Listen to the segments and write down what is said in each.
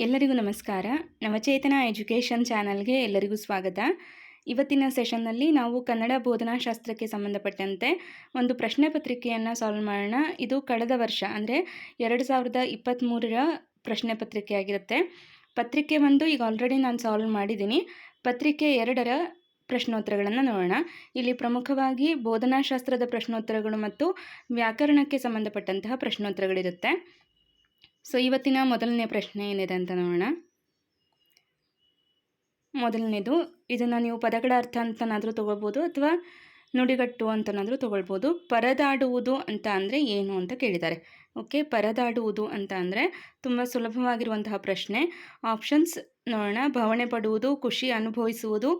ಎಲ್ಲರಿಗೂ ನಮಸ್ಕಾರ. ನವಚೇತನ ಎಜುಕೇಷನ್ ಚಾನಲ್ಗೆ ಎಲ್ಲರಿಗೂ ಸ್ವಾಗತ. ಇವತ್ತಿನ ಸೆಷನ್ನಲ್ಲಿ ನಾವು ಕನ್ನಡ ಬೋಧನಾಶಾಸ್ತ್ರಕ್ಕೆ ಸಂಬಂಧಪಟ್ಟಂತೆ ಒಂದು ಪ್ರಶ್ನೆ ಪತ್ರಿಕೆಯನ್ನು ಸಾಲ್ವ್ ಮಾಡೋಣ. ಇದು ಕಳೆದ ವರ್ಷ, ಅಂದರೆ ಎರಡು ಸಾವಿರದ ಇಪ್ಪತ್ತ್ಮೂರರ ಪ್ರಶ್ನೆ ಪತ್ರಿಕೆ ಆಗಿರುತ್ತೆ. ಪತ್ರಿಕೆ ಒಂದು ಈಗ ಆಲ್ರೆಡಿ ನಾನು ಸಾಲ್ವ್ ಮಾಡಿದ್ದೀನಿ. ಪತ್ರಿಕೆ ಎರಡರ ಪ್ರಶ್ನೋತ್ತರಗಳನ್ನು ನೋಡೋಣ. ಇಲ್ಲಿ ಪ್ರಮುಖವಾಗಿ ಬೋಧನಾಶಾಸ್ತ್ರದ ಪ್ರಶ್ನೋತ್ತರಗಳು ಮತ್ತು ವ್ಯಾಕರಣಕ್ಕೆ ಸಂಬಂಧಪಟ್ಟಂತಹ ಪ್ರಶ್ನೋತ್ತರಗಳಿರುತ್ತೆ. ಸೊ ಇವತ್ತಿನ ಮೊದಲನೇ ಪ್ರಶ್ನೆ ಏನಿದೆ ಅಂತ ನೋಡೋಣ. ಮೊದಲನೇದು, ಇದನ್ನು ನೀವು ಪದಗಳ ಅರ್ಥ ಅಂತನಾದರೂ ತೊಗೊಳ್ಬೋದು ಅಥವಾ ನುಡಿಗಟ್ಟು ಅಂತನಾದರೂ ತೊಗೊಳ್ಬೋದು. ಪರದಾಡುವುದು ಅಂತ ಅಂದರೆ ಏನು ಅಂತ ಕೇಳಿದ್ದಾರೆ. ಓಕೆ ಪರದಾಡುವುದು ಅಂತ ಅಂದರೆ ತುಂಬ ಸುಲಭವಾಗಿರುವಂತಹ ಪ್ರಶ್ನೆ. ಆಪ್ಷನ್ಸ್ ನೋಡೋಣ. ಭಾವನೆ ಪಡುವುದು, ಖುಷಿ ಅನುಭವಿಸುವುದು,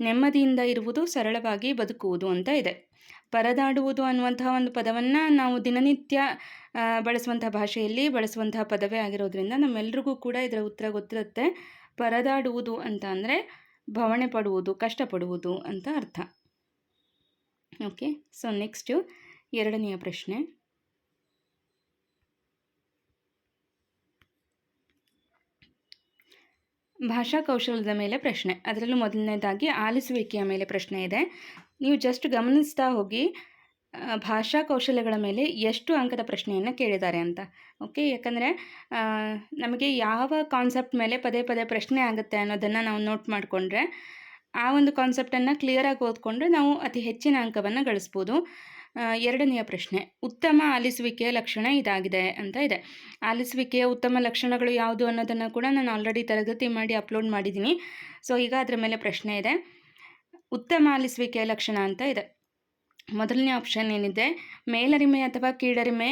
ನೆಮ್ಮದಿಯಿಂದ ಇರುವುದು, ಸರಳವಾಗಿ ಬದುಕುವುದು ಅಂತ ಇದೆ. ಪರದಾಡುವುದು ಅನ್ನುವಂತಹ ಒಂದು ಪದವನ್ನು ನಾವು ದಿನನಿತ್ಯ ಬಳಸುವಂಥ ಭಾಷೆಯಲ್ಲಿ ಬಳಸುವಂತಹ ಪದವೇ ಆಗಿರೋದ್ರಿಂದ ನಮ್ಮೆಲ್ರಿಗೂ ಕೂಡ ಇದರ ಉತ್ತರ ಗೊತ್ತಿರುತ್ತೆ. ಪರದಾಡುವುದು ಅಂತ ಅಂದರೆ ಭವಣೆ ಪಡುವುದು, ಕಷ್ಟಪಡುವುದು ಅಂತ ಅರ್ಥ. ಓಕೆ ಸೊ ನೆಕ್ಸ್ಟು ಎರಡನೆಯ ಪ್ರಶ್ನೆ. ಭಾಷಾ ಕೌಶಲ್ಯದ ಮೇಲೆ ಪ್ರಶ್ನೆ. ಅದರಲ್ಲೂ ಮೊದಲನೇದಾಗಿ ಆಲಿಸುವಿಕೆಯ ಮೇಲೆ ಪ್ರಶ್ನೆ ಇದೆ. ನೀವು ಜಸ್ಟ್ ಗಮನಿಸ್ತಾ ಹೋಗಿ ಭಾಷಾ ಕೌಶಲ್ಯಗಳ ಮೇಲೆ ಎಷ್ಟು ಅಂಕದ ಪ್ರಶ್ನೆಯನ್ನು ಕೇಳಿದ್ದಾರೆ ಅಂತ. ಓಕೆ ಯಾಕಂದರೆ ನಮಗೆ ಯಾವ ಕಾನ್ಸೆಪ್ಟ್ ಮೇಲೆ ಪದೇ ಪದೇ ಪ್ರಶ್ನೆ ಆಗುತ್ತೆ ಅನ್ನೋದನ್ನು ನಾವು ನೋಟ್ ಮಾಡಿಕೊಂಡ್ರೆ, ಆ ಒಂದು ಕಾನ್ಸೆಪ್ಟನ್ನು ಕ್ಲಿಯರಾಗಿ ಓದ್ಕೊಂಡ್ರೆ ನಾವು ಅತಿ ಹೆಚ್ಚಿನ ಅಂಕವನ್ನು ಗಳಿಸ್ಬೋದು. ಎರಡನೆಯ ಪ್ರಶ್ನೆ, ಉತ್ತಮ ಆಲಿಸುವಿಕೆಯ ಲಕ್ಷಣ ಇದಾಗಿದೆ ಅಂತ ಇದೆ. ಆಲಿಸುವಿಕೆಯ ಉತ್ತಮ ಲಕ್ಷಣಗಳು ಯಾವುದು ಅನ್ನೋದನ್ನು ಕೂಡ ನಾನು ಆಲ್ರೆಡಿ ತರಗತಿ ಮಾಡಿ ಅಪ್ಲೋಡ್ ಮಾಡಿದ್ದೀನಿ ಸೊ ಈಗ ಅದರ ಮೇಲೆ ಪ್ರಶ್ನೆ ಇದೆ. ಉತ್ತಮ ಆಲಿಸುವಿಕೆಯ ಲಕ್ಷಣ ಅಂತ ಇದೆ. ಮೊದಲನೇ ಆಪ್ಷನ್ ಏನಿದೆ? ಮೇಲರಿಮೆ ಅಥವಾ ಕೀಳರಿಮೆ,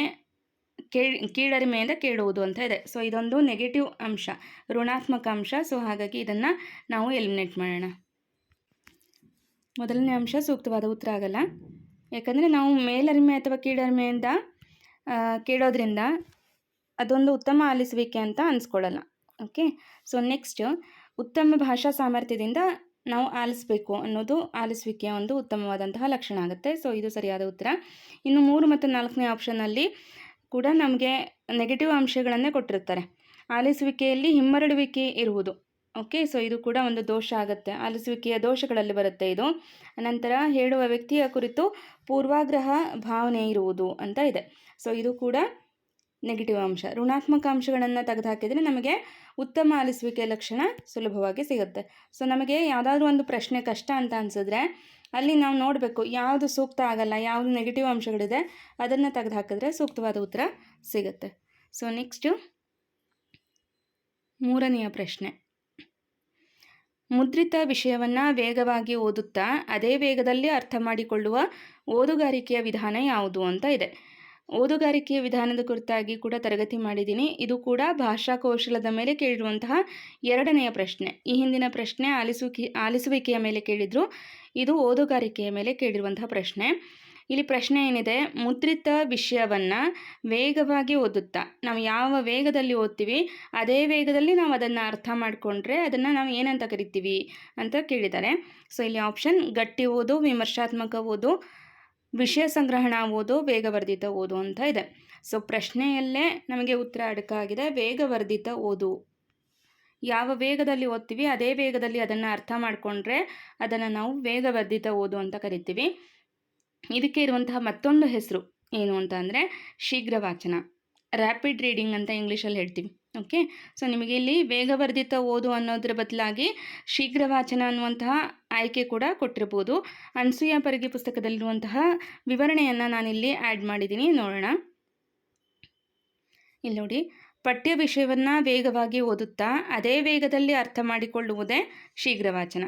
ಕೇ, ಕೀಳರಿಮೆಯಿಂದ ಕೇಳುವುದು ಅಂತ ಇದೆ. ಸೊ ಇದೊಂದು ನೆಗೆಟಿವ್ ಅಂಶ, ಋಣಾತ್ಮಕ ಅಂಶ. ಸೊ ಹಾಗಾಗಿ ಇದನ್ನು ನಾವು ಎಲಿಮಿನೇಟ್ ಮಾಡೋಣ. ಮೊದಲನೇ ಅಂಶ ಸೂಕ್ತವಾದ ಉತ್ತರ ಆಗಲ್ಲ. ಯಾಕಂದರೆ ನಾವು ಮೇಲರಿಮೆ ಅಥವಾ ಕೀಳರಿಮೆಯಿಂದ ಕೇಳೋದ್ರಿಂದ ಅದೊಂದು ಉತ್ತಮ ಆಲಿಸುವಿಕೆ ಅಂತ ಅನಿಸ್ಕೊಳ್ಳಲ್ಲ ಓಕೆ ಸೊ ನೆಕ್ಸ್ಟ್ ಉತ್ತಮ ಭಾಷಾ ಸಾಮರ್ಥ್ಯದಿಂದ ನಾವು ಆಲಿಸಬೇಕು ಅನ್ನೋದು ಆಲಿಸುವಿಕೆಯ ಒಂದು ಉತ್ತಮವಾದಂತಹ ಲಕ್ಷಣ ಆಗುತ್ತೆ. ಸೊ ಇದು ಸರಿಯಾದ ಉತ್ತರ. ಇನ್ನು ಮೂರು ಮತ್ತು ನಾಲ್ಕನೇ ಆಪ್ಷನ್ನಲ್ಲಿ ಕೂಡ ನಮಗೆ ನೆಗೆಟಿವ್ ಅಂಶಗಳನ್ನೇ ಕೊಟ್ಟಿರ್ತಾರೆ ಆಲಿಸುವಿಕೆಯಲ್ಲಿ ಹಿಮ್ಮರಡುವಿಕೆ ಇರುವುದು. ಓಕೆ ಸೊ ಇದು ಕೂಡ ಒಂದು ದೋಷ ಆಗುತ್ತೆ. ಆಲಿಸುವಿಕೆಯ ದೋಷಗಳಲ್ಲಿ ಬರುತ್ತೆ ಇದು. ನಂತರ ಹೇಳುವ ವ್ಯಕ್ತಿಯ ಕುರಿತು ಪೂರ್ವಾಗ್ರಹ ಭಾವನೆ ಇರುವುದು ಅಂತ ಇದೆ. ಸೊ ಇದು ಕೂಡ ನೆಗೆಟಿವ್ ಅಂಶ. ಋಣಾತ್ಮಕ ಅಂಶಗಳನ್ನು ತೆಗೆದುಹಾಕಿದರೆ ನಮಗೆ ಉತ್ತಮ ಆಲಿಸುವಿಕೆಯ ಲಕ್ಷಣ ಸುಲಭವಾಗಿ ಸಿಗುತ್ತೆ. ಸೊ ನಮಗೆ ಯಾವುದಾದ್ರೂ ಒಂದು ಪ್ರಶ್ನೆ ಕಷ್ಟ ಅಂತ ಅನಿಸಿದ್ರೆ ಅಲ್ಲಿ ನಾವು ನೋಡಬೇಕು ಯಾವುದು ಸೂಕ್ತ ಆಗಲ್ಲ, ಯಾವುದು ನೆಗೆಟಿವ್ ಅಂಶಗಳಿದೆ, ಅದನ್ನು ತೆಗೆದುಹಾಕಿದ್ರೆ ಸೂಕ್ತವಾದ ಉತ್ತರ ಸಿಗುತ್ತೆ. ಸೊ ನೆಕ್ಸ್ಟು ಮೂರನೆಯ ಪ್ರಶ್ನೆ. ಮುದ್ರಿತ ವಿಷಯವನ್ನು ವೇಗವಾಗಿ ಓದುತ್ತಾ, ಅದೇ ವೇಗದಲ್ಲಿ ಅರ್ಥ ಮಾಡಿಕೊಳ್ಳುವ ಓದುಗಾರಿಕೆಯ ವಿಧಾನ ಯಾವುದು ಅಂತ ಇದೆ. ಓದುಗಾರಿಕೆಯ ವಿಧಾನದ ಕುರಿತಾಗಿ ಕೂಡ ತರಗತಿ ಮಾಡಿದ್ದೀನಿ. ಇದು ಕೂಡ ಭಾಷಾ ಕೌಶಲದ ಮೇಲೆ ಕೇಳಿರುವಂತಹ ಎರಡನೆಯ ಪ್ರಶ್ನೆ. ಈ ಹಿಂದಿನ ಪ್ರಶ್ನೆ ಆಲಿಸುವಿಕೆ ಆಲಿಸುವಿಕೆಯ ಮೇಲೆ ಕೇಳಿದ್ರು. ಇದು ಓದುಗಾರಿಕೆಯ ಮೇಲೆ ಕೇಳಿರುವಂತಹ ಪ್ರಶ್ನೆ. ಇಲ್ಲಿ ಪ್ರಶ್ನೆ ಏನಿದೆ? ಮುದ್ರಿತ ವಿಷಯವನ್ನು ವೇಗವಾಗಿ ಓದುತ್ತಾ, ನಾವು ಯಾವ ವೇಗದಲ್ಲಿ ಓದ್ತೀವಿ, ಅದೇ ವೇಗದಲ್ಲಿ ನಾವು ಅದನ್ನು ಅರ್ಥ ಮಾಡಿಕೊಂಡ್ರೆ ಅದನ್ನು ನಾವು ಏನಂತ ಕರಿತೀವಿ ಅಂತ ಕೇಳಿದ್ದಾರೆ. ಸೊ ಇಲ್ಲಿ ಆಪ್ಷನ್ ಗಟ್ಟಿ ಓದು, ವಿಮರ್ಶಾತ್ಮಕ ಓದು, ವಿಷಯ ಸಂಗ್ರಹಣ ಓದು, ವೇಗವರ್ಧಿತ ಓದು ಅಂತ ಇದೆ. ಸೊ ಪ್ರಶ್ನೆಯಲ್ಲೇ ನಮಗೆ ಉತ್ತರ ಅಡಕಾಗಿದೆ ವೇಗವರ್ಧಿತ ಓದು. ಯಾವ ವೇಗದಲ್ಲಿ ಓದ್ತೀವಿ, ಅದೇ ವೇಗದಲ್ಲಿ ಅದನ್ನು ಅರ್ಥ ಮಾಡಿಕೊಂಡ್ರೆ ಅದನ್ನು ನಾವು ವೇಗವರ್ಧಿತ ಓದು ಅಂತ ಕರಿತೀವಿ. ಇದಕ್ಕೆ ಇರುವಂತಹ ಮತ್ತೊಂದು ಹೆಸರು ಏನು ಅಂತ ಅಂದರೆ ಶೀಘ್ರ ವಾಚನ ರ್ಯಾಪಿಡ್ ರೀಡಿಂಗ್ ಅಂತ ಇಂಗ್ಲೀಷಲ್ಲಿ ಹೇಳ್ತೀವಿ. ಓಕೆ ಸೊ ನಿಮಗೆ ಇಲ್ಲಿ ವೇಗವರ್ಧಿತ ಓದು ಅನ್ನೋದ್ರ ಬದಲಾಗಿ ಶೀಘ್ರ ವಾಚನ ಅನ್ನುವಂತಹ ಆಯ್ಕೆ ಕೂಡ ಕೊಟ್ಟಿರ್ಬೋದು. ಅನ್ಸೂಯ ಪರಿಗೆ ಪುಸ್ತಕದಲ್ಲಿರುವಂತಹ ವಿವರಣೆಯನ್ನು ನಾನಿಲ್ಲಿ ಆ್ಯಡ್ ಮಾಡಿದ್ದೀನಿ. ನೋಡೋಣ. ಇಲ್ಲಿ ನೋಡಿ. ಪಠ್ಯ ವಿಷಯವನ್ನು ವೇಗವಾಗಿ ಓದುತ್ತಾ, ಅದೇ ವೇಗದಲ್ಲಿ ಅರ್ಥ ಮಾಡಿಕೊಳ್ಳುವುದೇ ಶೀಘ್ರ ವಾಚನ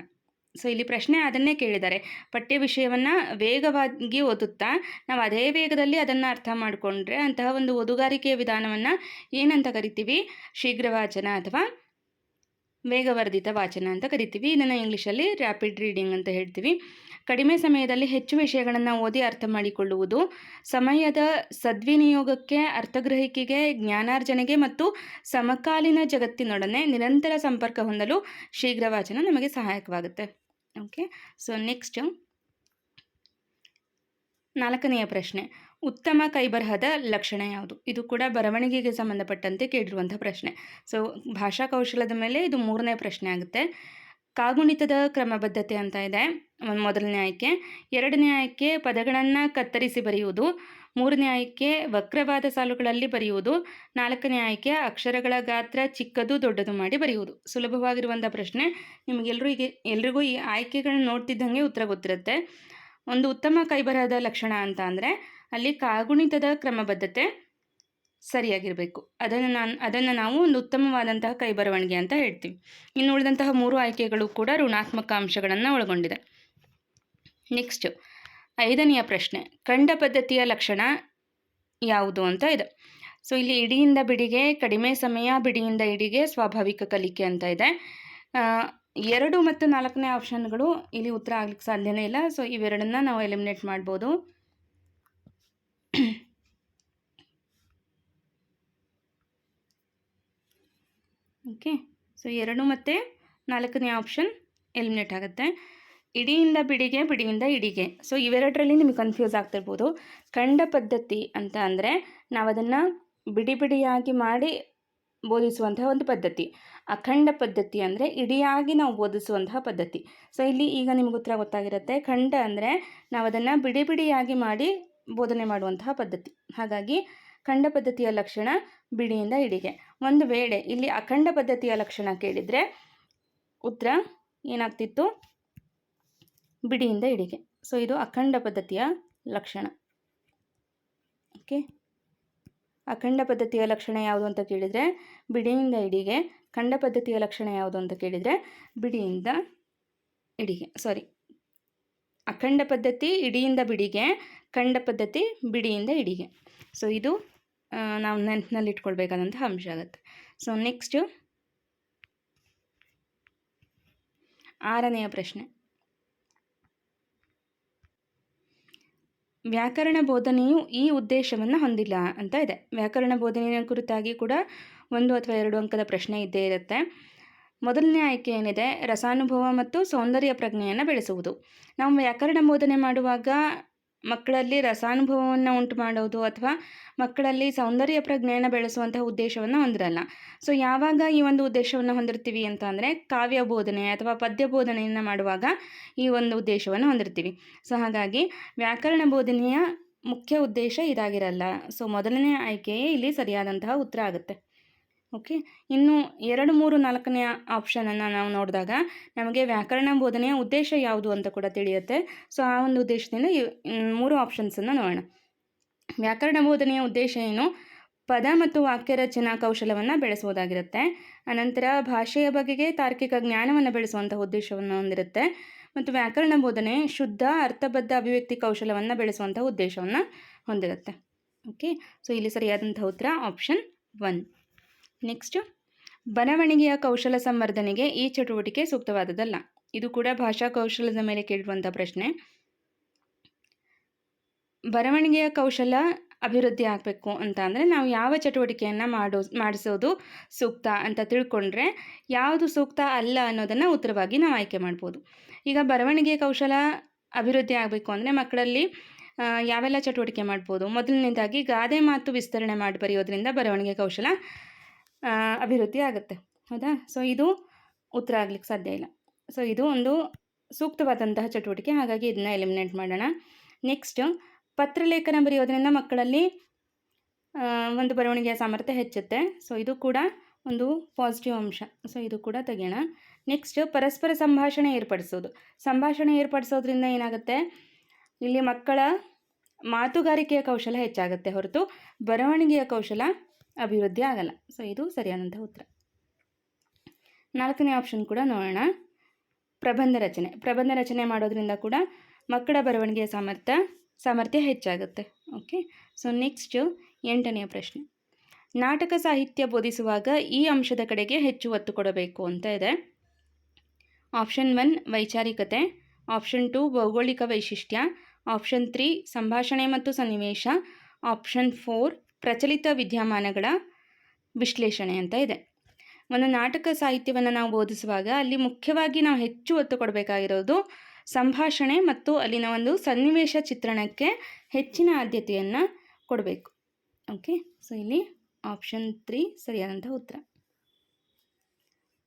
ಸೊ, ಇಲ್ಲಿ ಪ್ರಶ್ನೆ ಅದನ್ನೇ ಕೇಳಿದ್ದಾರೆ. ಪಠ್ಯ ವಿಷಯವನ್ನು ವೇಗವಾಗಿ ಓದುತ್ತಾ, ನಾವು ಅದೇ ವೇಗದಲ್ಲಿ ಅದನ್ನು ಅರ್ಥ ಮಾಡಿಕೊಂಡ್ರೆ ಅಂತಹ ಒಂದು ಓದುಗಾರಿಕೆಯ ವಿಧಾನವನ್ನು ಏನಂತ ಕರಿತೀವಿ? ಶೀಘ್ರ ವಾಚನ ಅಥವಾ ವೇಗವರ್ಧಿತ ವಾಚನ ಅಂತ ಕರಿತೀವಿ. ಇದನ್ನು ಇಂಗ್ಲೀಷಲ್ಲಿ ರ್ಯಾಪಿಡ್ ರೀಡಿಂಗ್ ಅಂತ ಹೇಳ್ತೀವಿ. ಕಡಿಮೆ ಸಮಯದಲ್ಲಿ ಹೆಚ್ಚು ವಿಷಯಗಳನ್ನು ಓದಿ ಅರ್ಥ ಮಾಡಿಕೊಳ್ಳುವುದು, ಸಮಯದ ಸದ್ವಿನಿಯೋಗಕ್ಕೆ, ಅರ್ಥಗ್ರಹಿಕೆಗೆ, ಜ್ಞಾನಾರ್ಜನೆಗೆ ಮತ್ತು ಸಮಕಾಲೀನ ಜಗತ್ತಿನೊಡನೆ ನಿರಂತರ ಸಂಪರ್ಕ ಹೊಂದಲು ಶೀಘ್ರ ವಾಚನ ನಮಗೆ ಸಹಾಯಕವಾಗುತ್ತೆ. ಓಕೆ ಸೊ ನೆಕ್ಸ್ಟ್ ನಾಲ್ಕನೆಯ ಪ್ರಶ್ನೆ. ಉತ್ತಮ ಕೈಬರಹದ ಲಕ್ಷಣ ಯಾವುದು? ಇದು ಕೂಡ ಬರವಣಿಗೆಗೆ ಸಂಬಂಧಪಟ್ಟಂತೆ ಕೇಳಿರುವಂಥ ಪ್ರಶ್ನೆ. ಸೊ ಭಾಷಾ ಕೌಶಲದ ಮೇಲೆ ಇದು ಮೂರನೇ ಪ್ರಶ್ನೆ ಆಗುತ್ತೆ. ಕಾಗುಣಿತದ ಕ್ರಮಬದ್ಧತೆ ಅಂತ ಇದೆ, ಮೊದಲನೇ ಆಯ್ಕೆ. ಎರಡನೇ ಆಯ್ಕೆ, ಪದಗಳನ್ನು ಕತ್ತರಿಸಿ ಬರೆಯುವುದು. ಮೂರನೇ ಆಯ್ಕೆ ವಕ್ರವಾದ ಸಾಲುಗಳಲ್ಲಿ ಬರೆಯುವುದು, ನಾಲ್ಕನೇ ಆಯ್ಕೆ ಅಕ್ಷರಗಳ ಗಾತ್ರ ಚಿಕ್ಕದು ದೊಡ್ಡದು ಮಾಡಿ ಬರೆಯುವುದು. ಸುಲಭವಾಗಿರುವಂಥ ಪ್ರಶ್ನೆ. ನಿಮಗೆಲ್ಲರಿಗೂ ಎಲ್ರಿಗೂ ಈ ಆಯ್ಕೆಗಳನ್ನ ನೋಡ್ತಿದ್ದಂಗೆ ಉತ್ತರ ಗೊತ್ತಿರುತ್ತೆ. ಒಂದು ಉತ್ತಮ ಕೈಬರಹದ ಲಕ್ಷಣ ಅಂತ ಅಂದರೆ ಅಲ್ಲಿ ಕಾಗುಣಿತದ ಕ್ರಮಬದ್ಧತೆ ಸರಿಯಾಗಿರಬೇಕು. ಅದನ್ನು ನಾನು, ಅದನ್ನು ನಾವು ಒಂದು ಉತ್ತಮವಾದಂತಹ ಕೈ ಬರವಣಿಗೆ ಅಂತ ಹೇಳ್ತೀವಿ. ಇನ್ನು ಉಳಿದಂತಹ ಮೂರು ಆಯ್ಕೆಗಳು ಕೂಡ ಋಣಾತ್ಮಕ ಅಂಶಗಳನ್ನು ಒಳಗೊಂಡಿದೆ. ನೆಕ್ಸ್ಟ್ ಐದನೆಯ ಪ್ರಶ್ನೆ ಖಂಡ ಪದ್ಧತಿಯ ಲಕ್ಷಣ ಯಾವುದು ಅಂತ ಇದೆ. ಸೊ ಇಲ್ಲಿ ಇಡಿಯಿಂದ ಬಿಡಿಗೆ, ಕಡಿಮೆ ಸಮಯ ಬಿಡಿಯಿಂದ ಇಡಿಗೆ, ಸ್ವಾಭಾವಿಕ ಕಲಿಕೆ ಅಂತ ಇದೆ. ಎರಡು ಮತ್ತು ನಾಲ್ಕನೇ ಆಪ್ಷನ್ಗಳು ಇಲ್ಲಿ ಉತ್ತರ ಆಗ್ಲಿಕ್ಕೆ ಸಾಧ್ಯನೇ ಇಲ್ಲ. ಸೊ ಇವೆರಡನ್ನ ನಾವು ಎಲಿಮಿನೇಟ್ ಮಾಡ್ಬೋದು. ಓಕೆ ಸೊ ಎರಡು ಮತ್ತು ನಾಲ್ಕನೇ ಆಪ್ಷನ್ ಎಲಿಮಿನೇಟ್ ಆಗುತ್ತೆ. ಇಡಿಯಿಂದ ಬಿಡಿಗೆ, ಬಿಡಿಯಿಂದ ಇಡಿಗೆ. ಸೊ ಇವೆರಡರಲ್ಲಿ ನಿಮಗೆ ಕನ್ಫ್ಯೂಸ್ ಆಗ್ತಿರ್ಬೋದು. ಖಂಡ ಪದ್ಧತಿ ಅಂತ ಅಂದರೆ ನಾವು ಅದನ್ನು ಬಿಡಿ ಬಿಡಿಯಾಗಿ ಮಾಡಿ ಬೋಧಿಸುವಂತಹ ಒಂದು ಪದ್ಧತಿ. ಅಖಂಡ ಪದ್ಧತಿ ಅಂದರೆ ಇಡಿಯಾಗಿ ನಾವು ಬೋಧಿಸುವಂತಹ ಪದ್ಧತಿ. ಸೊ ಇಲ್ಲಿ ಈಗ ನಿಮ್ಗೆ ಉತ್ತರ ಗೊತ್ತಾಗಿರುತ್ತೆ. ಖಂಡ ಅಂದರೆ ನಾವು ಅದನ್ನು ಬಿಡಿ ಬಿಡಿಯಾಗಿ ಮಾಡಿ ಬೋಧನೆ ಮಾಡುವಂತಹ ಪದ್ಧತಿ. ಹಾಗಾಗಿ ಖಂಡ ಪದ್ಧತಿಯ ಲಕ್ಷಣ ಬಿಡಿಯಿಂದ ಇಡಿಗೆ. ಒಂದು ವೇಳೆ ಇಲ್ಲಿ ಅಖಂಡ ಪದ್ಧತಿಯ ಲಕ್ಷಣ ಕೇಳಿದರೆ ಉತ್ತರ ಏನಾಗ್ತಿತ್ತು? ಬಿಡಿಯಿಂದ ಇಡಿಗೆ. ಸೊ ಇದು ಅಖಂಡ ಪದ್ಧತಿಯ ಲಕ್ಷಣ. ಓಕೆ ಅಖಂಡ ಪದ್ಧತಿಯ ಲಕ್ಷಣ ಯಾವುದು ಅಂತ ಕೇಳಿದರೆ, ಬಿಡಿಯಿಂದ ಇಡಿಗೆ, ಖಂಡ ಪದ್ಧತಿಯ ಲಕ್ಷಣ ಯಾವುದು ಅಂತ ಕೇಳಿದರೆ, ಬಿಡಿಯಿಂದ ಇಡಿಗೆ. ಸಾರಿ ಅಖಂಡ ಪದ್ಧತಿ ಇಡಿಯಿಂದ ಬಿಡಿಗೆ, ಖಂಡ ಪದ್ಧತಿ ಬಿಡಿಯಿಂದ ಇಡಿಗೆ. ಸೊ ಇದು ನಾವು ನೆನಪಿನಲ್ಲಿ ಇಟ್ಕೊಳ್ಬೇಕಾದಂತಹ ಅಂಶ ಆಗುತ್ತೆ. ಸೊ ನೆಕ್ಸ್ಟು ಆರನೆಯ ಪ್ರಶ್ನೆ. ವ್ಯಾಕರಣ ಬೋಧನೆಯು ಈ ಉದ್ದೇಶವನ್ನು ಹೊಂದಿಲ್ಲ ಅಂತ ಇದೆ. ವ್ಯಾಕರಣ ಬೋಧನೆಯ ಕುರಿತಾಗಿ ಕೂಡ ಒಂದು ಅಥವಾ ಎರಡು ಅಂಕದ ಪ್ರಶ್ನೆ ಇದ್ದೇ ಇರುತ್ತೆ. ಮೊದಲನೇ ಆಯ್ಕೆ ಏನಿದೆ? ರಸಾನುಭವ ಮತ್ತು ಸೌಂದರ್ಯ ಪ್ರಜ್ಞೆಯನ್ನು ಬೆಳೆಸುವುದು. ನಾವು ವ್ಯಾಕರಣ ಬೋಧನೆ ಮಾಡುವಾಗ ಮಕ್ಕಳಲ್ಲಿ ರಸಾನುಭವವನ್ನು ಉಂಟು ಮಾಡೋದು ಅಥವಾ ಮಕ್ಕಳಲ್ಲಿ ಸೌಂದರ್ಯ ಪ್ರಜ್ಞೆಯನ್ನು ಬೆಳೆಸುವಂತಹ ಉದ್ದೇಶವನ್ನು ಹೊಂದಿರಲ್ಲ. ಸೊ ಯಾವಾಗ ಈ ಒಂದು ಉದ್ದೇಶವನ್ನು ಹೊಂದಿರ್ತೀವಿ ಅಂತ ಅಂದರೆ ಕಾವ್ಯ ಬೋಧನೆ ಅಥವಾ ಪದ್ಯ ಬೋಧನೆಯನ್ನು ಮಾಡುವಾಗ ಈ ಒಂದು ಉದ್ದೇಶವನ್ನು ಹೊಂದಿರ್ತೀವಿ. ಸೊ ಹಾಗಾಗಿ ವ್ಯಾಕರಣ ಬೋಧನೆಯ ಮುಖ್ಯ ಉದ್ದೇಶ ಇದಾಗಿರಲ್ಲ. ಸೊ ಮೊದಲನೇ ಆಯ್ಕೆಯೇ ಇಲ್ಲಿ ಸರಿಯಾದಂತಹ ಉತ್ತರ ಆಗುತ್ತೆ. ಓಕೆ ಇನ್ನು ಎರಡು ಮೂರು ನಾಲ್ಕನೇ ಆಪ್ಷನನ್ನು ನಾವು ನೋಡಿದಾಗ ನಮಗೆ ವ್ಯಾಕರಣ ಬೋಧನೆಯ ಉದ್ದೇಶ ಯಾವುದು ಅಂತ ಕೂಡ ತಿಳಿಯುತ್ತೆ. ಸೊ ಆ ಒಂದು ಉದ್ದೇಶದಿಂದ ಮೂರು ಆಪ್ಷನ್ಸನ್ನು ನೋಡೋಣ. ವ್ಯಾಕರಣ ಬೋಧನೆಯ ಉದ್ದೇಶ ಏನು? ಪದ ಮತ್ತು ವಾಕ್ಯ ರಚನಾ ಕೌಶಲವನ್ನು ಬೆಳೆಸುವುದಾಗಿರುತ್ತೆ. ಅನಂತರ ಭಾಷೆಯ ಬಗೆಗೆ ತಾರ್ಕಿಕ ಜ್ಞಾನವನ್ನು ಬೆಳೆಸುವಂತಹ ಉದ್ದೇಶವನ್ನು ಹೊಂದಿರುತ್ತೆ. ಮತ್ತು ವ್ಯಾಕರಣ ಬೋಧನೆ ಶುದ್ಧ, ಅರ್ಥಬದ್ಧ ಅಭಿವ್ಯಕ್ತಿ ಕೌಶಲವನ್ನು ಬೆಳೆಸುವಂತಹ ಉದ್ದೇಶವನ್ನು ಹೊಂದಿರುತ್ತೆ. ಓಕೆ ಸೊ ಇಲ್ಲಿ ಸರಿಯಾದಂಥ ಉತ್ತರ ಆಪ್ಷನ್ ಒನ್ ನೆಕ್ಸ್ಟು ಬರವಣಿಗೆಯ ಕೌಶಲ ಸಂವರ್ಧನೆಗೆ ಈ ಚಟುವಟಿಕೆ ಸೂಕ್ತವಾದದಲ್ಲ ಇದು ಕೂಡ ಭಾಷಾ ಕೌಶಲದ ಮೇಲೆ ಕೇಳುವಂಥ ಪ್ರಶ್ನೆ. ಬರವಣಿಗೆಯ ಕೌಶಲ ಅಭಿವೃದ್ಧಿ ಆಗಬೇಕು ಅಂತ ಅಂದರೆ ನಾವು ಯಾವ ಚಟುವಟಿಕೆಯನ್ನು ಮಾಡೋ, ಮಾಡಿಸೋದು ಸೂಕ್ತ ಅಂತ ತಿಳ್ಕೊಂಡ್ರೆ ಯಾವುದು ಸೂಕ್ತ ಅಲ್ಲ ಅನ್ನೋದನ್ನು ಉತ್ತರವಾಗಿ ನಾವು ಆಯ್ಕೆ ಮಾಡ್ಬೋದು. ಈಗ ಬರವಣಿಗೆ ಕೌಶಲ ಅಭಿವೃದ್ಧಿ ಆಗಬೇಕು ಅಂದರೆ ಮಕ್ಕಳಲ್ಲಿ ಯಾವೆಲ್ಲ ಚಟುವಟಿಕೆ ಮಾಡ್ಬೋದು? ಮೊದಲನೇದಾಗಿ ಗಾದೆ ಮಾತು ವಿಸ್ತರಣೆ ಮಾಡಿ ಬರೆಯೋದ್ರಿಂದ ಬರವಣಿಗೆ ಕೌಶಲ ಅಭಿವೃದ್ಧಿ ಆಗುತ್ತೆ. ಹೌದಾ? ಸೊ ಇದು ಉತ್ತರ ಆಗ್ಲಿಕ್ಕೆ ಸಾಧ್ಯ ಇಲ್ಲ. ಸೊ ಇದು ಒಂದು ಸೂಕ್ತವಾದಂತಹ ಚಟುವಟಿಕೆ. ಹಾಗಾಗಿ ಇದನ್ನ ಎಲಿಮಿನೇಟ್ ಮಾಡೋಣ. ನೆಕ್ಸ್ಟ್ ಪತ್ರಲೇಖನ ಬರೆಯೋದ್ರಿಂದ ಮಕ್ಕಳಲ್ಲಿ ಒಂದು ಬರವಣಿಗೆಯ ಸಾಮರ್ಥ್ಯ ಹೆಚ್ಚುತ್ತೆ. ಸೊ ಇದು ಕೂಡ ಒಂದು ಪಾಸಿಟಿವ್ ಅಂಶ. ಸೊ ಇದು ಕೂಡ ತೆಗೆಯೋಣ. ನೆಕ್ಸ್ಟ್ ಪರಸ್ಪರ ಸಂಭಾಷಣೆ ಏರ್ಪಡಿಸೋದು. ಸಂಭಾಷಣೆ ಏರ್ಪಡಿಸೋದ್ರಿಂದ ಏನಾಗುತ್ತೆ? ಇಲ್ಲಿ ಮಕ್ಕಳ ಮಾತುಗಾರಿಕೆಯ ಕೌಶಲ ಹೆಚ್ಚಾಗುತ್ತೆ ಹೊರತು ಬರವಣಿಗೆಯ ಕೌಶಲ ಅಭಿವೃದ್ಧಿ ಆಗಲ್ಲ. ಸೊ ಇದು ಸರಿಯಾದಂಥ ಉತ್ತರ. ನಾಲ್ಕನೇ ಆಪ್ಷನ್ ಕೂಡ ನೋಡೋಣ. ಪ್ರಬಂಧ ರಚನೆ. ಪ್ರಬಂಧ ರಚನೆ ಮಾಡೋದ್ರಿಂದ ಕೂಡ ಮಕ್ಕಳ ಬರವಣಿಗೆಯ ಸಾಮರ್ಥ್ಯ ಸಾಮರ್ಥ್ಯ ಹೆಚ್ಚಾಗುತ್ತೆ. ಓಕೆ ಸೊ ನೆಕ್ಸ್ಟು ಎಂಟನೆಯ ಪ್ರಶ್ನೆ. ನಾಟಕ ಸಾಹಿತ್ಯ ಬೋಧಿಸುವಾಗ ಈ ಅಂಶದ ಕಡೆಗೆ ಹೆಚ್ಚು ಒತ್ತು ಕೊಡಬೇಕು ಅಂತ ಇದೆ. ಆಪ್ಷನ್ ಒನ್ ವೈಚಾರಿಕತೆ. ಆಪ್ಷನ್ ಟು ಭೌಗೋಳಿಕ ವೈಶಿಷ್ಟ್ಯ. ಆಪ್ಷನ್ ತ್ರೀ ಸಂಭಾಷಣೆ ಮತ್ತು ಸನ್ನಿವೇಶ. ಆಪ್ಷನ್ ಫೋರ್ ಪ್ರಚಲಿತ ವಿದ್ಯಮಾನಗಳ ವಿಶ್ಲೇಷಣೆ ಅಂತ ಇದೆ. ಒಂದು ನಾಟಕ ಸಾಹಿತ್ಯವನ್ನು ನಾವು ಬೋಧಿಸುವಾಗ ಅಲ್ಲಿ ಮುಖ್ಯವಾಗಿ ನಾವು ಹೆಚ್ಚು ಒತ್ತು ಕೊಡಬೇಕಾಗಿರೋದು ಸಂಭಾಷಣೆ ಮತ್ತು ಅಲ್ಲಿನ ಒಂದು ಸನ್ನಿವೇಶ ಚಿತ್ರಣಕ್ಕೆ ಹೆಚ್ಚಿನ ಆದ್ಯತೆಯನ್ನು ಕೊಡಬೇಕು. ಓಕೆ ಸೊ ಇಲ್ಲಿ ಆಪ್ಷನ್ ತ್ರೀ ಸರಿಯಾದಂಥ ಉತ್ತರ.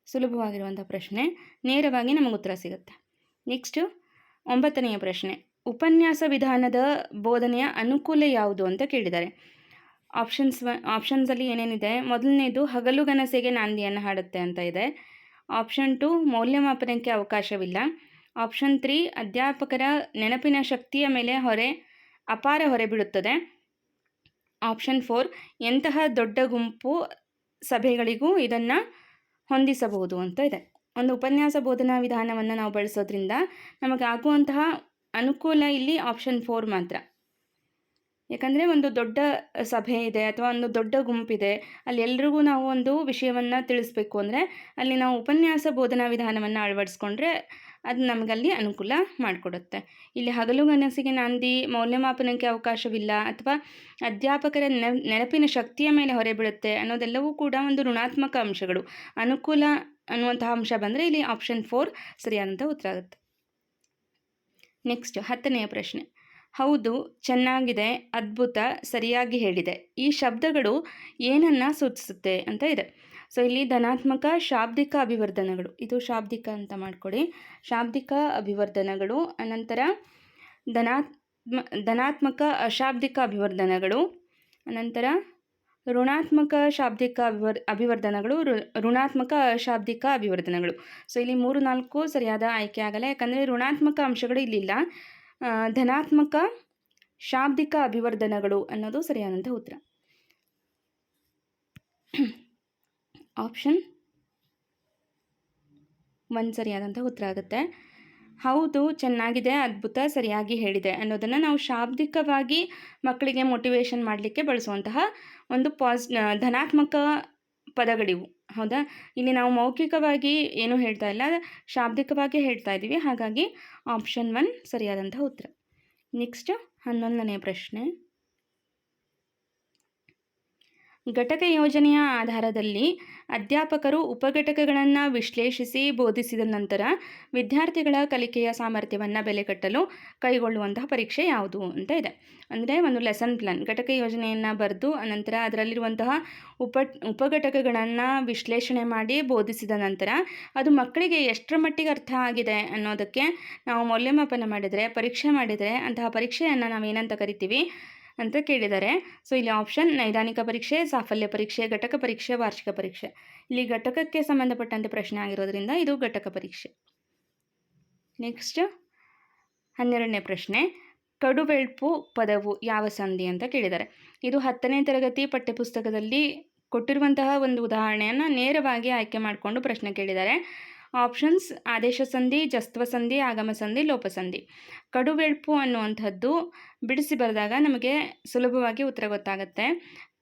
ಸುಲಭವಾಗಿರುವಂಥ ಪ್ರಶ್ನೆ, ನೇರವಾಗಿ ನಮಗೆ ಉತ್ತರ ಸಿಗುತ್ತೆ. ನೆಕ್ಸ್ಟು ಒಂಬತ್ತನೆಯ ಪ್ರಶ್ನೆ, ಉಪನ್ಯಾಸ ವಿಧಾನದ ಬೋಧನೆಯ ಅನುಕೂಲ ಯಾವುದು ಅಂತ ಕೇಳಿದ್ದಾರೆ. ಆಪ್ಷನ್ಸ್ ಆಪ್ಷನ್ಸಲ್ಲಿ ಏನೇನಿದೆ? ಮೊದಲನೇದು ಹಗಲುಗನಸೆಗೆ ನಾಂದಿಯನ್ನು ಹಾಡುತ್ತೆ ಅಂತ ಇದೆ. ಆಪ್ಷನ್ ಟು ಮೌಲ್ಯಮಾಪನಕ್ಕೆ ಅವಕಾಶವಿಲ್ಲ. ಆಪ್ಷನ್ ತ್ರೀ ಅಧ್ಯಾಪಕರ ನೆನಪಿನ ಶಕ್ತಿಯ ಮೇಲೆ ಹೊರೆ, ಅಪಾರ ಹೊರೆ ಬೀಳುತ್ತದೆ. ಆಪ್ಷನ್ ಫೋರ್ ಎಂತಹ ದೊಡ್ಡ ಗುಂಪು ಸಭೆಗಳಿಗೂ ಇದನ್ನು ಹೊಂದಿಸಬಹುದು ಅಂತ ಇದೆ. ಒಂದು ಉಪನ್ಯಾಸ ಬೋಧನಾ ವಿಧಾನವನ್ನು ನಾವು ಬಳಸೋದ್ರಿಂದ ನಮಗೆ ಆಗುವಂತಹ ಅನುಕೂಲ ಇಲ್ಲಿ ಆಪ್ಷನ್ ಫೋರ್ ಮಾತ್ರ. ಯಾಕಂದರೆ ಒಂದು ದೊಡ್ಡ ಸಭೆ ಇದೆ ಅಥವಾ ಒಂದು ದೊಡ್ಡ ಗುಂಪಿದೆ, ಅಲ್ಲಿ ಎಲ್ರಿಗೂ ನಾವು ಒಂದು ವಿಷಯವನ್ನು ತಿಳಿಸ್ಬೇಕು ಅಂದರೆ ಅಲ್ಲಿ ನಾವು ಉಪನ್ಯಾಸ ಬೋಧನಾ ವಿಧಾನವನ್ನು ಅಳವಡಿಸ್ಕೊಂಡ್ರೆ ಅದು ನಮಗಲ್ಲಿ ಅನುಕೂಲ ಮಾಡಿಕೊಡುತ್ತೆ. ಇಲ್ಲಿ ಹಗಲುಗನಸಿಗೆ ನಾಂದಿ, ಮೌಲ್ಯಮಾಪನಕ್ಕೆ ಅವಕಾಶವಿಲ್ಲ ಅಥವಾ ಅಧ್ಯಾಪಕರ ನೆನಪಿನ ಶಕ್ತಿಯ ಮೇಲೆ ಹೊರೆ ಬೀಳುತ್ತೆ ಅನ್ನೋದೆಲ್ಲವೂ ಕೂಡ ಒಂದು ಋಣಾತ್ಮಕ ಅಂಶಗಳು. ಅನುಕೂಲ ಅನ್ನುವಂತಹ ಅಂಶ ಬಂದರೆ ಇಲ್ಲಿ ಆಪ್ಷನ್ ಫೋರ್ ಸರಿಯಾದಂಥ ಉತ್ತರ ಆಗುತ್ತೆ. ನೆಕ್ಸ್ಟ್ ಹತ್ತನೆಯ ಪ್ರಶ್ನೆ. ಹೌದು, ಚೆನ್ನಾಗಿದೆ, ಅದ್ಭುತ, ಸರಿಯಾಗಿ ಹೇಳಿದೆ. ಈ ಶಬ್ದಗಳು ಏನನ್ನು ಸೂಚಿಸುತ್ತೆ ಅಂತ ಇದೆ. ಸೊ, ಇಲ್ಲಿ ಧನಾತ್ಮಕ, ಶಾಬ್ದಿಕ ಅಭಿವರ್ಧನಗಳು. ಇದು ಶಾಬ್ದಿಕ ಅಂತ ಮಾಡಿಕೊಡಿ. ಶಾಬ್ದಿಕ ಅಭಿವರ್ಧನಗಳು, ಅನಂತರ ಧನಾತ್ಮ, ಧನಾತ್ಮಕ, ಅಶಾಬ್ದಿಕ ಅಭಿವರ್ಧನಗಳು, ಅನಂತರ ಋಣಾತ್ಮಕ, ಶಾಬ್ದಿಕ ಅಭಿವರ್, ಅಭಿವರ್ಧನಗಳು ಋಣಾತ್ಮಕ, ಅಶಾಬ್ದಿಕ ಅಭಿವರ್ಧನಗಳು. ಸೊ, ಇಲ್ಲಿ ಮೂರು ನಾಲ್ಕು ಸರಿಯಾದ ಆಯ್ಕೆ ಆಗಲ್ಲ. ಯಾಕಂದರೆ ಋಣಾತ್ಮಕ ಅಂಶಗಳು ಇಲ್ಲಿಲ್ಲ. ಧನಾತ್ಮಕ ಶಾಬ್ದಿಕ ಅಭಿವರ್ಧನಗಳು ಅನ್ನೋದು ಸರಿಯಾದಂಥ ಉತ್ತರ. ಆಪ್ಷನ್ ಒಂದು ಸರಿಯಾದಂಥ ಉತ್ತರ ಆಗುತ್ತೆ. ಹೌದು, ಚೆನ್ನಾಗಿದೆ, ಅದ್ಭುತ, ಸರಿಯಾಗಿ ಹೇಳಿದೆ ಅನ್ನೋದನ್ನು ನಾವು ಶಾಬ್ದಿಕವಾಗಿ ಮಕ್ಕಳಿಗೆ ಮೋಟಿವೇಶನ್ ಮಾಡಲಿಕ್ಕೆ ಬಳಸುವಂತಹ ಒಂದು ಪಾಸ್ ಧನಾತ್ಮಕ ಪದಗಳಿವು. ಹೌದಾ? ಇಲ್ಲಿ ನಾವು ಮೌಖಿಕವಾಗಿ ಏನು ಹೇಳ್ತಾ ಇಲ್ಲ, ಶಾಬ್ದಿಕವಾಗಿ ಹೇಳ್ತಾ ಇದ್ದೀವಿ. ಹಾಗಾಗಿ ಆಪ್ಷನ್ ಒನ್ ಸರಿಯಾದಂಥ ಉತ್ತರ. ನೆಕ್ಸ್ಟ್ ಹನ್ನೊಂದನೇ ಪ್ರಶ್ನೆ. ಘಟಕ ಯೋಜನೆಯ ಆಧಾರದಲ್ಲಿ ಅಧ್ಯಾಪಕರು ಉಪಘಟಕಗಳನ್ನು ವಿಶ್ಲೇಷಿಸಿ ಬೋಧಿಸಿದ ನಂತರ ವಿದ್ಯಾರ್ಥಿಗಳ ಕಲಿಕೆಯ ಸಾಮರ್ಥ್ಯವನ್ನು ಬೆಲೆ ಕಟ್ಟಲು ಕೈಗೊಳ್ಳುವಂತಹ ಪರೀಕ್ಷೆ ಯಾವುದು ಅಂತ ಇದೆ. ಅಂದರೆ ಒಂದು ಲೆಸನ್ ಪ್ಲಾನ್ ಘಟಕ ಯೋಜನೆಯನ್ನು ಬರೆದು ಅನಂತರ ಅದರಲ್ಲಿರುವಂತಹ ಉಪ, ಉಪಘಟಕಗಳನ್ನು ವಿಶ್ಲೇಷಣೆ ಮಾಡಿ ಬೋಧಿಸಿದ ನಂತರ ಅದು ಮಕ್ಕಳಿಗೆ ಎಷ್ಟರ ಮಟ್ಟಿಗೆ ಅರ್ಥ ಆಗಿದೆ ಅನ್ನೋದಕ್ಕೆ ನಾವು ಮೌಲ್ಯಮಾಪನ ಮಾಡಿದರೆ, ಪರೀಕ್ಷೆ ಮಾಡಿದರೆ ಅಂತಹ ಪರೀಕ್ಷೆಯನ್ನು ನಾವು ಏನಂತ ಕರಿತೀವಿ? ಅಂತ ಕೇಳಿದ್ದಾರೆ. ಸೊ ಇಲ್ಲಿ ಆಪ್ಷನ್ ನೈದಾನಿಕ ಪರೀಕ್ಷೆ, ಸಾಫಲ್ಯ ಪರೀಕ್ಷೆ, ಘಟಕ ಪರೀಕ್ಷೆ, ವಾರ್ಷಿಕ ಪರೀಕ್ಷೆ. ಇಲ್ಲಿ ಘಟಕಕ್ಕೆ ಸಂಬಂಧಪಟ್ಟಂತೆ ಪ್ರಶ್ನೆ ಆಗಿರೋದ್ರಿಂದ ಇದು ಘಟಕ ಪರೀಕ್ಷೆ. ನೆಕ್ಸ್ಟ್ ಹನ್ನೆರಡನೇ ಪ್ರಶ್ನೆ. ಕಡುಬೆಳ್ಪು ಪದವು ಯಾವ ಸಂಧಿ ಅಂತ ಕೇಳಿದ್ದಾರೆ. ಇದು ಹತ್ತನೇ ತರಗತಿ ಪಠ್ಯಪುಸ್ತಕದಲ್ಲಿ ಕೊಟ್ಟಿರುವಂತಹ ಒಂದು ಉದಾಹರಣೆಯನ್ನು ನೇರವಾಗಿ ಆಯ್ಕೆ ಮಾಡಿಕೊಂಡು ಪ್ರಶ್ನೆ ಕೇಳಿದ್ದಾರೆ. ಆಪ್ಷನ್ಸ್ ಆದೇಶ ಸಂಧಿ, ಜಸ್ತ್ವ ಸಂಧಿ, ಆಗಮ ಸಂಧಿ, ಲೋಪ ಲೋಪಸಂಧಿ ಕಡುಬೆಳ್ಪು ಅನ್ನುವಂಥದ್ದು ಬಿಡಿಸಿ ಬರೆದಾಗ ನಮಗೆ ಸುಲಭವಾಗಿ ಉತ್ತರ ಗೊತ್ತಾಗುತ್ತೆ.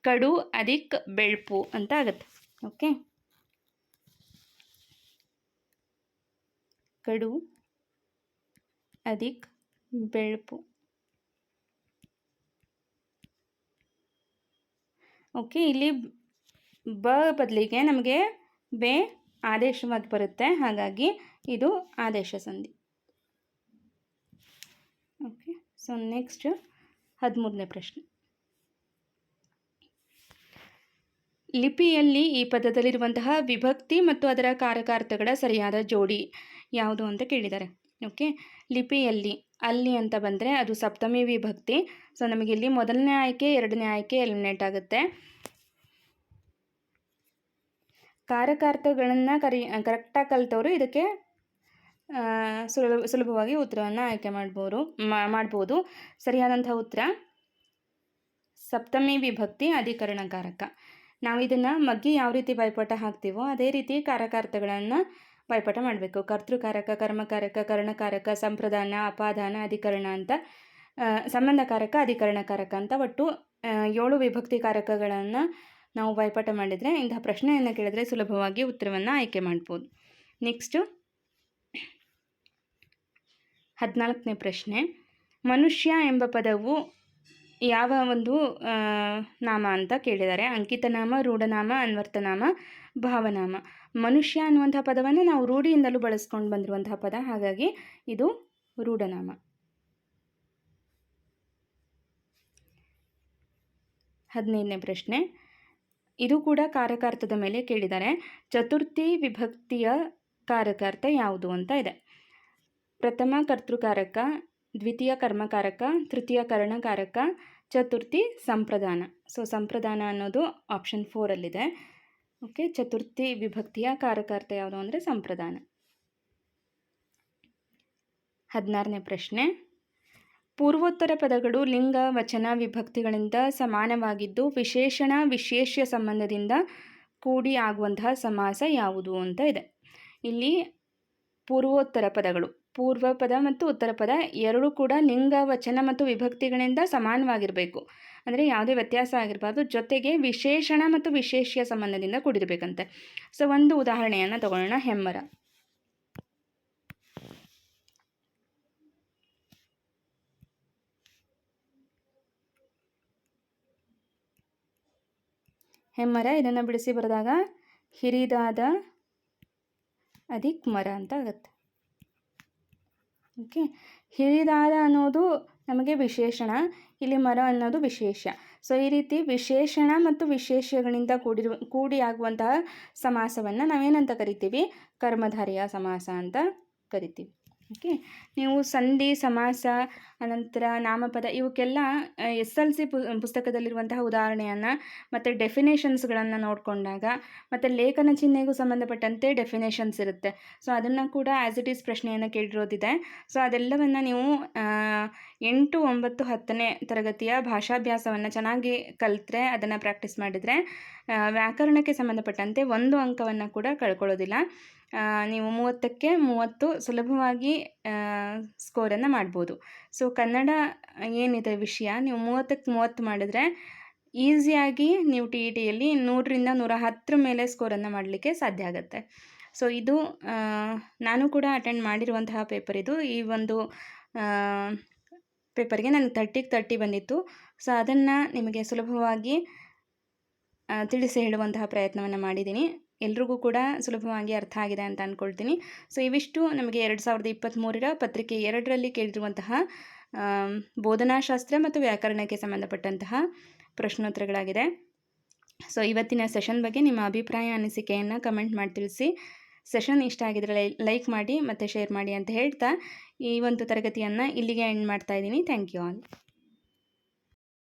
ಕಡು, ಅದಿಕ್, ಬೆಳ್ಪು ಅಂತ ಆಗುತ್ತೆ. ಓಕೆ? ಕಡು, ಅದಿಕ್, ಬೆಳ್ಪು. ಓಕೆ, ಇಲ್ಲಿ ಬ ಬದಲಿಗೆ ನಮಗೆ ಬೆ ಆದೇಶವಾಗಿ ಬರುತ್ತೆ. ಹಾಗಾಗಿ ಇದು ಆದೇಶ ಸಂಧಿ. ಓಕೆ, ಸೊ ನೆಕ್ಸ್ಟ್ ಹದಿಮೂರನೇ ಪ್ರಶ್ನೆ. ಲಿಪಿಯಲ್ಲಿ ಈ ಪದದಲ್ಲಿರುವಂತಹ ವಿಭಕ್ತಿ ಮತ್ತು ಅದರ ಕಾರಕಾರ್ಥಗಳ ಸರಿಯಾದ ಜೋಡಿ ಯಾವುದು ಅಂತ ಕೇಳಿದ್ದಾರೆ. ಓಕೆ, ಲಿಪಿಯಲ್ಲಿ ಅಲ್ಲಿ ಅಂತ ಬಂದರೆ ಅದು ಸಪ್ತಮಿ ವಿಭಕ್ತಿ. ಸೊ ನಮಗೆ ಇಲ್ಲಿ ಮೊದಲನೇ ಆಯ್ಕೆ, ಎರಡನೇ ಆಯ್ಕೆ ಎಲಿಮಿನೇಟ್ ಆಗುತ್ತೆ. ಕಾರಕಾರ್ಥಗಳನ್ನು ಕರಿ ಕರೆಕ್ಟಾಗಿ ಕಲಿತವರು. ಇದಕ್ಕೆ ಸುಲಭ, ಸುಲಭವಾಗಿ ಉತ್ತರವನ್ನು ಆಯ್ಕೆ ಮಾಡ್ಬೋದು ಮಾಡ್ಬೋದು. ಸರಿಯಾದಂಥ ಉತ್ತರ. ಸಪ್ತಮಿ ವಿಭಕ್ತಿ ಅಧಿಕರಣಕಾರಕ. ನಾವು ಇದನ್ನು ಮಗ್ಗಿ ಯಾವ ರೀತಿ ಬಾಯ್ಪಾಠ ಹಾಕ್ತೀವೋ ಅದೇ ರೀತಿ ಕಾರಕಾರ್ಥಗಳನ್ನು ಬಾಯ್ಪಾಠ ಮಾಡಬೇಕು. ಕರ್ತೃಕಾರಕ, ಕರ್ಮಕಾರಕ, ಕರ್ಣಕಾರಕ, ಸಂಪ್ರದಾನ, ಅಪಾದಾನ, ಅಧಿಕರಣ ಅಂತ ಸಂಬಂಧಕಾರಕ, ಅಧಿಕರಣಕಾರಕ ಅಂತ ಒಟ್ಟು ಏಳು ವಿಭಕ್ತಿ ಕಾರಕಗಳನ್ನು ನಾವು ಬಾಯ್ಪಾಠ ಮಾಡಿದರೆ ಇಂತಹ ಪ್ರಶ್ನೆಯನ್ನು ಕೇಳಿದ್ರೆ ಸುಲಭವಾಗಿ ಉತ್ತರವನ್ನು ಆಯ್ಕೆ ಮಾಡ್ಬೋದು. ನೆಕ್ಸ್ಟು ಹದಿನಾಲ್ಕನೇ ಪ್ರಶ್ನೆ, ಮನುಷ್ಯ ಎಂಬ ಪದವು ಯಾವ ಒಂದು ನಾಮ ಅಂತ ಕೇಳಿದ್ದಾರೆ. ಅಂಕಿತನಾಮ, ರೂಢನಾಮ, ಅನ್ವರ್ತನಾಮ, ಭಾವನಾಮ. ಮನುಷ್ಯ ಅನ್ನುವಂಥ ಪದವನ್ನು ನಾವು ರೂಢಿಯಿಂದಲೂ ಬಳಸ್ಕೊಂಡು ಬಂದಿರುವಂತಹ ಪದ. ಹಾಗಾಗಿ ಇದು ರೂಢನಾಮ. ಹದಿನೈದನೇ ಪ್ರಶ್ನೆ ಇದು ಕೂಡ ಕಾರಕಾರ್ಥದ ಮೇಲೆ ಕೇಳಿದ್ದಾರೆ ಚತುರ್ಥಿ ವಿಭಕ್ತಿಯ ಕಾರಕಾರ್ಥ ಯಾವುದು ಅಂತ ಇದೆ. ಪ್ರಥಮ ಕರ್ತೃಕಾರಕ, ದ್ವಿತೀಯ ಕರ್ಮಕಾರಕ, ತೃತೀಯ ಕರ್ಣಕಾರಕ, ಚತುರ್ಥಿ ಸಂಪ್ರದಾನ. ಸೊ ಸಂಪ್ರದಾನ ಅನ್ನೋದು ಆಪ್ಷನ್ ಫೋರಲ್ಲಿದೆ ಓಕೆ ಚತುರ್ಥಿ ವಿಭಕ್ತಿಯ ಕಾರಕಾರ್ಥ ಯಾವುದು ಅಂದರೆ ಸಂಪ್ರದಾನ. ಹದಿನಾರನೇ ಪ್ರಶ್ನೆ. ಪೂರ್ವೋತ್ತರ ಪದಗಳು ಲಿಂಗ, ವಚನ, ವಿಭಕ್ತಿಗಳಿಂದ ಸಮಾನವಾಗಿದ್ದು ವಿಶೇಷಣ, ವಿಶೇಷ್ಯ ಸಂಬಂಧದಿಂದ ಕೂಡಿ ಆಗುವಂತಹ ಸಮಾಸ ಯಾವುದು ಅಂತ ಇದೆ. ಇಲ್ಲಿ ಪೂರ್ವೋತ್ತರ ಪದಗಳು, ಪೂರ್ವ ಪದ ಮತ್ತು ಉತ್ತರ ಪದ ಎರಡೂ ಕೂಡ ಲಿಂಗ, ವಚನ ಮತ್ತು ವಿಭಕ್ತಿಗಳಿಂದ ಸಮಾನವಾಗಿರಬೇಕು. ಅಂದರೆ ಯಾವುದೇ ವ್ಯತ್ಯಾಸ ಆಗಿರಬಾರ್ದು, ಜೊತೆಗೆ ವಿಶೇಷಣ ಮತ್ತು ವಿಶೇಷ್ಯ ಸಂಬಂಧದಿಂದ ಕೂಡಿರಬೇಕಂತೆ. ಸೊ ಒಂದು ಉದಾಹರಣೆಯನ್ನು ತಗೊಳ್ಳೋಣ ಹೆಮ್ಮರ. ಹೆಮ್ಮರ ಇದನ್ನು ಬಿಡಿಸಿ ಬರೆದಾಗ ಹಿರಿದಾದ ಅಧಿಕ್ ಮರ ಅಂತ ಆಗುತ್ತೆ. ಓಕೆ ಹಿರಿದಾದ ಅನ್ನೋದು ನಮಗೆ ವಿಶೇಷಣ, ಇಲ್ಲಿ ಮರ ಅನ್ನೋದು ವಿಶೇಷ. ಸೊ ಈ ರೀತಿ ವಿಶೇಷಣ ಮತ್ತು ವಿಶೇಷಗಳಿಂದ ಕೂಡಿರುವ, ಕೂಡಿ ಆಗುವಂತಹ ಸಮಾಸವನ್ನು ನಾವೇನಂತ ಕರಿತೀವಿ? ಕರ್ಮಧಾರಿಯ ಸಮಾಸ ಅಂತ ಕರಿತೀವಿ. ಓಕೆ? ನೀವು ಸಂಧಿ, ಸಮಾಸ, ಅನಂತರ ನಾಮಪದ ಇವಕ್ಕೆಲ್ಲ ಎಸ್ ಎಲ್ ಸಿ ಪುಸ್ತಕದಲ್ಲಿರುವಂತಹ ಉದಾಹರಣೆಯನ್ನು, ಮತ್ತು ಡೆಫಿನೇಷನ್ಸ್ಗಳನ್ನು ನೋಡಿಕೊಂಡಾಗ, ಮತ್ತು ಲೇಖನ ಚಿಹ್ನೆಗೂ ಸಂಬಂಧಪಟ್ಟಂತೆ ಡೆಫಿನೇಷನ್ಸ್ ಇರುತ್ತೆ. ಸೊ, ಅದನ್ನು ಕೂಡ ಆ್ಯಸ್ ಇಟ್ ಈಸ್ ಪ್ರಶ್ನೆಯನ್ನು ಕೇಳಿರೋದಿದೆ. ಸೊ, ಅದೆಲ್ಲವನ್ನು ನೀವು ಎಂಟು ಒಂಬತ್ತು ಹತ್ತನೇ ತರಗತಿಯ ಭಾಷಾಭ್ಯಾಸವನ್ನು ಚೆನ್ನಾಗಿ ಕಲಿತ್ರೆ, ಅದನ್ನು ಪ್ರಾಕ್ಟೀಸ್ ಮಾಡಿದರೆ ವ್ಯಾಕರಣಕ್ಕೆ ಸಂಬಂಧಪಟ್ಟಂತೆ ಒಂದು ಅಂಕವನ್ನು ಕೂಡ ಕಳ್ಕೊಳ್ಳೋದಿಲ್ಲ. ನೀವು ಮೂವತ್ತಕ್ಕೆ ಮೂವತ್ತು ಸುಲಭವಾಗಿ ಸ್ಕೋರನ್ನು ಮಾಡ್ಬೋದು. ಸೊ ಕನ್ನಡ ಏನಿದೆ ವಿಷಯ? ನೀವು ಮೂವತ್ತಕ್ಕೆ ಮೂವತ್ತು ಮಾಡಿದರೆ ಈಸಿಯಾಗಿ ನೀವು ಟಿ ಇ ಟಿಯಲ್ಲಿ ನೂರರಿಂದ ನೂರ ಹತ್ತರ ಮೇಲೆ ಸ್ಕೋರನ್ನು ಮಾಡಲಿಕ್ಕೆ ಸಾಧ್ಯ ಆಗುತ್ತೆ. ಸೊ ಇದು ನಾನು ಕೂಡ ಅಟೆಂಡ್ ಮಾಡಿರುವಂತಹ ಪೇಪರ್ ಇದು. ಈ ಒಂದು ಪೇಪರ್ಗೆ ನನಗೆ ತರ್ಟಿಗೆ ತರ್ಟಿ ಬಂದಿತ್ತು. ಸೊ ಅದನ್ನು ನಿಮಗೆ ಸುಲಭವಾಗಿ ತಿಳಿಸಿ ಹೇಳುವಂತಹ ಪ್ರಯತ್ನವನ್ನು ಮಾಡಿದ್ದೀನಿ. ಎಲ್ರಿಗೂ ಕೂಡ ಸುಲಭವಾಗಿ ಅರ್ಥ ಆಗಿದೆ ಅಂತ ಅಂದ್ಕೊಳ್ತೀನಿ ಸೊ ಇವಿಷ್ಟು ನಮಗೆ ಎರಡು ಸಾವಿರದ ಇಪ್ಪತ್ತ್ಮೂರರ ಪತ್ರಿಕೆ ಎರಡರಲ್ಲಿ ಕೇಳಿರುವಂತಹ ಬೋಧನಾಶಾಸ್ತ್ರ ಮತ್ತು ವ್ಯಾಕರಣಕ್ಕೆ ಸಂಬಂಧಪಟ್ಟಂತಹ ಪ್ರಶ್ನೋತ್ತರಗಳಾಗಿದೆ. ಸೊ ಇವತ್ತಿನ ಸೆಷನ್ ಬಗ್ಗೆ ನಿಮ್ಮ ಅಭಿಪ್ರಾಯ ಅನಿಸಿಕೆಯನ್ನು ಕಮೆಂಟ್ ಮಾಡಿ ತಿಳಿಸಿ. ಸೆಷನ್ ಇಷ್ಟ ಆಗಿದ್ರೆ ಲೈಕ್ ಮಾಡಿ ಮತ್ತು ಶೇರ್ ಮಾಡಿ ಅಂತ ಹೇಳ್ತಾ ಈ ಒಂದು ತರಗತಿಯನ್ನು ಇಲ್ಲಿಗೆ ಎಂಡ್ ಮಾಡ್ತಾ ಇದ್ದೀನಿ. Thank you all